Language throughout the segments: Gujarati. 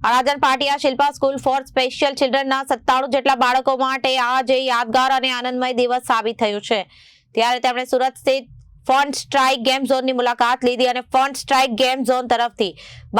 Adajan Patiya Shilpa school for special ચિલ્ડ્રનના સત્તાણું જેટલા બાળકો માટે આજે યાદગાર અને આનંદમય દિવસ સાબિત થયું છે. ત્યારે તેમણે સુરત સ્થિત ફન સ્ટ્રાઇક ગેમ ઝોનની મુલાકાત લીધી અને ફન સ્ટ્રાઇક ગેમ ઝોન તરફથી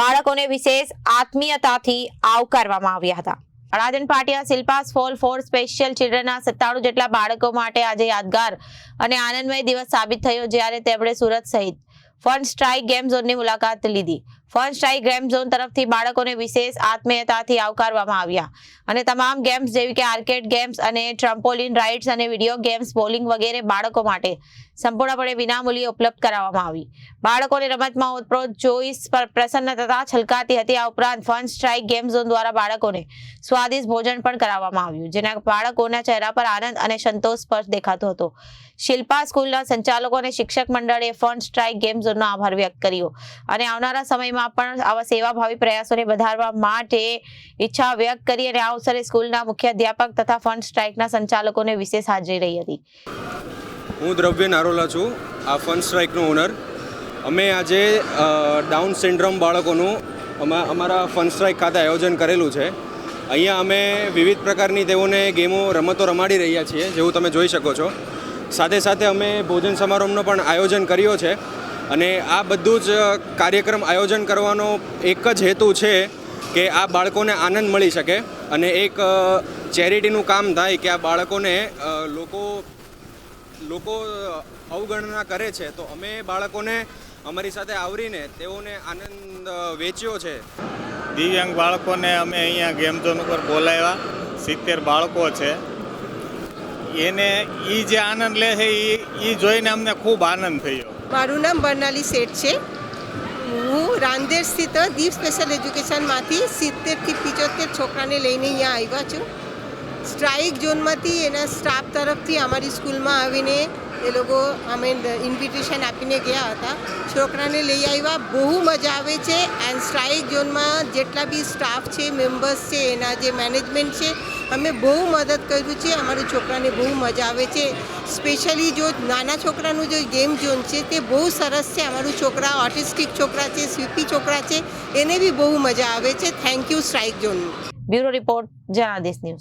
બાળકોને વિશેષ આત્મીયતાથી આવકારવામાં આવ્યા હતા. અડાજણ પાટિયા શિલ્પા ફોલ ફોર સ્પેશિયલ ચિલ્ડ્રનના સત્તાણું જેટલા બાળકો માટે આજે યાદગાર અને આનંદમય દિવસ સાબિત થયો જ્યારે તેમણે સુરત સહિત ફન સ્ટ્રાઇક ગેમ ઝોનની મુલાકાત લીધી. ફન સ્ટ્રાઇક ગેમ ઝોન તરફથી બાળકોને વિશેષ આત્મીયતાથી આવકારવામાં આવ્યા. અને તમામ ગેમ્સ જેવી કે આર્કેડ ગેમ્સ અને ટ્રમ્પોલિન રાઇડ્સ અને વીડિયો ગેમ્સ, બોલિંગ વગેરે બાળકો માટે સંપૂર્ણપણે વિનામૂલ્યે ઉપલબ્ધ કરાવવામાં આવી. બાળકોને રમતમાં ઓતપ્રોત જોઈ સ્પ- પ્રસન્નતા છલકાતી હતી. આ ઉપરાંત ફન સ્ટ્રાઇક ગેમ ઝોન દ્વારા બાળકોને સ્વાદિષ્ટ ભોજન પણ કરાવવામાં આવ્યું, જેના બાળકોના ચહેરા પર આનંદ અને સંતોષ સ્પર્શ દેખાતો હતો. શિલ્પા સ્કૂલના સંચાલકો અને શિક્ષક મંડળે ફન સ્ટ્રાઇક ગેમ ઝોનનો આભાર વ્યક્ત કર્યો અને આવનારા સમયમાં પણ આવા સેવાભાવી પ્રયાસોને વધારવા માટે ઈચ્છા વ્યક્ત કરી અને આ અવસરે સ્કૂલના મુખ્ય અધ્યાપક તથા ફંડ સ્ટ્રાઇકના સંચાલકોને વિશેષ હાજરી રહી હતી. હું દ્રવ્ય નારોલા છું. આ ફંડ સ્ટ્રાઇકનો ઓનર. અમે આજે ડાઉન સિન્ડ્રોમ બાળકોનું અમા- અમારા ફન સ્ટ્રાઇક ખાતે આયોજન કરેલું છે. અહીંયા અમે વિવિધ પ્રકારની તેઓને ગેમો, રમતો રમાડી રહ્યા છીએ, જેવું તમે જોઈ શકો છો. સાથે સાથે અમે ભોજન સમારંભનો પણ આયોજન કર્યો છે. અને આ બધું જ કાર્યક્રમ આયોજન કરવાનો એક જ હેતુ છે કે આ બાળકોને આનંદ મળી શકે અને એક ચેરિટીનું કામ થાય કે આ બાળકોને લોકો લોકો અવગણના કરે છે, તો અમે બાળકોને અમારી સાથે આવરીને તેઓને આનંદ વેચ્યો છે. દિવ્યાંગ બાળકોને અમે અહીંયા ગેમ ઝોન ઉપર બોલાવ્યા. સિત્તેર બાળકો છે. એને એ જે આનંદ લે છે એ જોઈને અમને ખૂબ આનંદ થયો. મારું નામ બર્નાલી શેઠ છે. હું રાંદેર સ્થિત દીપ સ્પેશિયલ એજ્યુકેશનમાંથી સિત્તેરથી પિચોતેર છોકરાને લઈને અહીંયા આવ્યા છું. સ્ટ્રાઇક ઝોનમાંથી એના સ્ટાફ તરફથી અમારી સ્કૂલમાં આવીને એ લોકો અમે ઇન્વિટેશન આપીને ગયા હતા. છોકરાને લઈ આવ્યા. બહુ મજા આવે છે એન્ડ સ્ટ્રાઇક ઝોનમાં જેટલા બી સ્ટાફ છે મેમ્બર્સ છે, એના જે મેનેજમેન્ટ છે, અમે બહુ મદદ કર્યું છે. અમારા છોકરાને બહુ મજા આવે છે. સ્પેશિયલી જો નાના છોકરાનું જે ગેમ ઝોન છે, તે બહુ સરસ છે. અમારું છોકરા ઓટિસ્ટિક છોકરા છે સ્વીપી છોકરા છે, એને બી બહુ મજા આવે છે. થેન્ક યુ સ્ટ્રાઇક ઝોનનું બ્યુરો રિપોર્ટ જનાદેશ ન્યૂઝ.